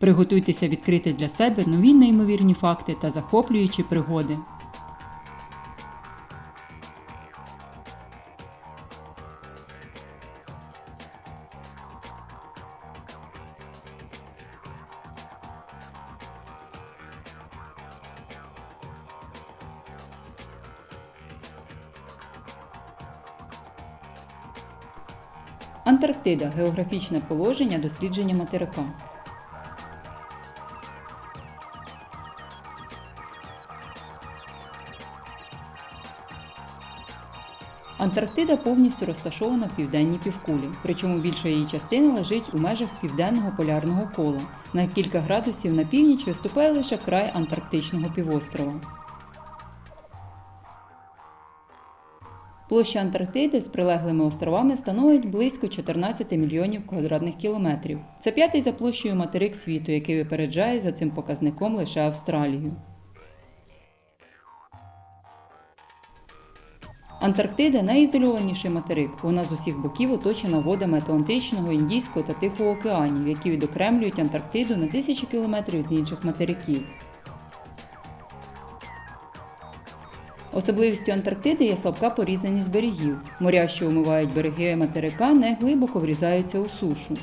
Приготуйтеся відкрити для себе нові неймовірні факти та захоплюючі пригоди. Антарктида географічне положення дослідження материка. Антарктида повністю розташована в південній півкулі, причому більша її частина лежить у межах південного полярного кола. На кілька градусів на північ виступає лише край Антарктичного півострова. Площа Антарктиди з прилеглими островами становить близько 14 мільйонів квадратних кілометрів. Це п'ятий за площею материк світу, який випереджає за цим показником лише Австралію. Антарктида найізольованіший материк. Вона з усіх боків оточена водами Атлантичного, Індійського та Тихого океанів, які відокремлюють Антарктиду на тисячі кілометрів від інших материків. Особливістю Антарктиди є слабка порізаність берегів. Моря, що омивають береги материка, не глибоко врізаються у сушу.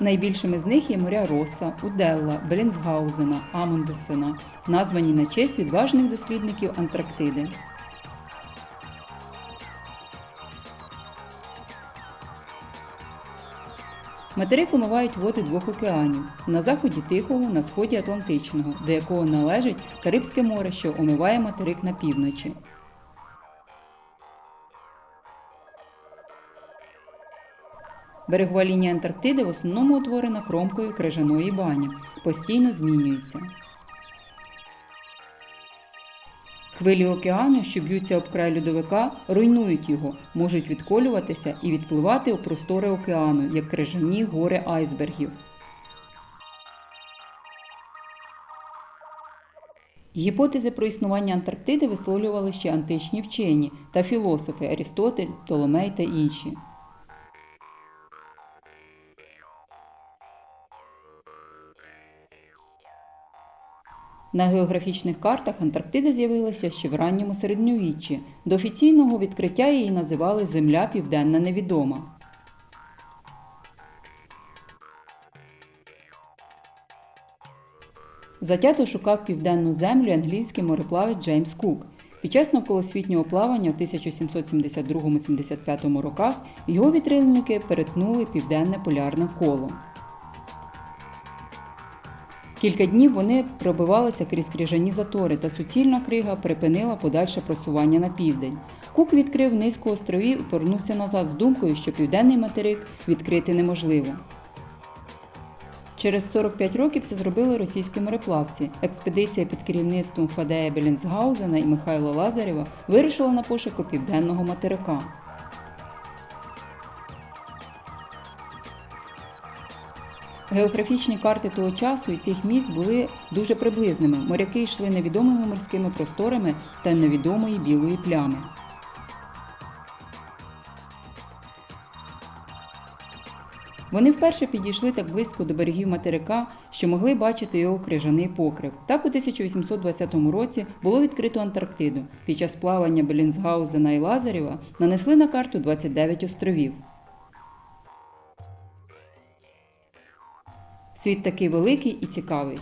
Найбільшими з них є моря Роса, Уделла, Белінсгаузена, Амундсена, названі на честь відважних дослідників Антарктиди. Материк омивають води двох океанів на заході Тихого, на сході Атлантичного, до якого належить Карибське море, що омиває материк на півночі. Берегова лінія Антарктиди в основному утворена кромкою крижаної бані, постійно змінюється. Хвилі океану, що б'ються об край льодовика, руйнують його, можуть відколюватися і відпливати у простори океану, як крижані гори айсбергів. Гіпотези про існування Антарктиди висловлювали ще античні вчені та філософи Арістотель, Толомей та інші. На географічних картах Антарктида з'явилася ще в ранньому середньовіччі. До офіційного відкриття її називали Земля Південна Невідома. Затято шукав південну землю англійський мореплавець Джеймс Кук. Під час навколосвітнього плавання в 1772-75 роках його вітрильники перетнули південне полярне коло. Кілька днів вони пробивалися крізь крижані затори, та суцільна крига припинила подальше просування на південь. Кук відкрив низку островів і повернувся назад з думкою, що південний материк відкрити неможливо. Через 45 років це зробили російські мореплавці. Експедиція під керівництвом Фадея Белінсгаузена і Михайла Лазарєва вирушила на пошуку південного материка. Географічні карти того часу і тих місць були дуже приблизними. Моряки йшли невідомими морськими просторами та невідомої білої плями. Вони вперше підійшли так близько до берегів материка, що могли бачити його крижаний покрив. Так у 1820 році було відкрито Антарктиду. Під час плавання Белінсгаузена і Лазарєва нанесли на карту 29 островів. Світ такий великий і цікавий.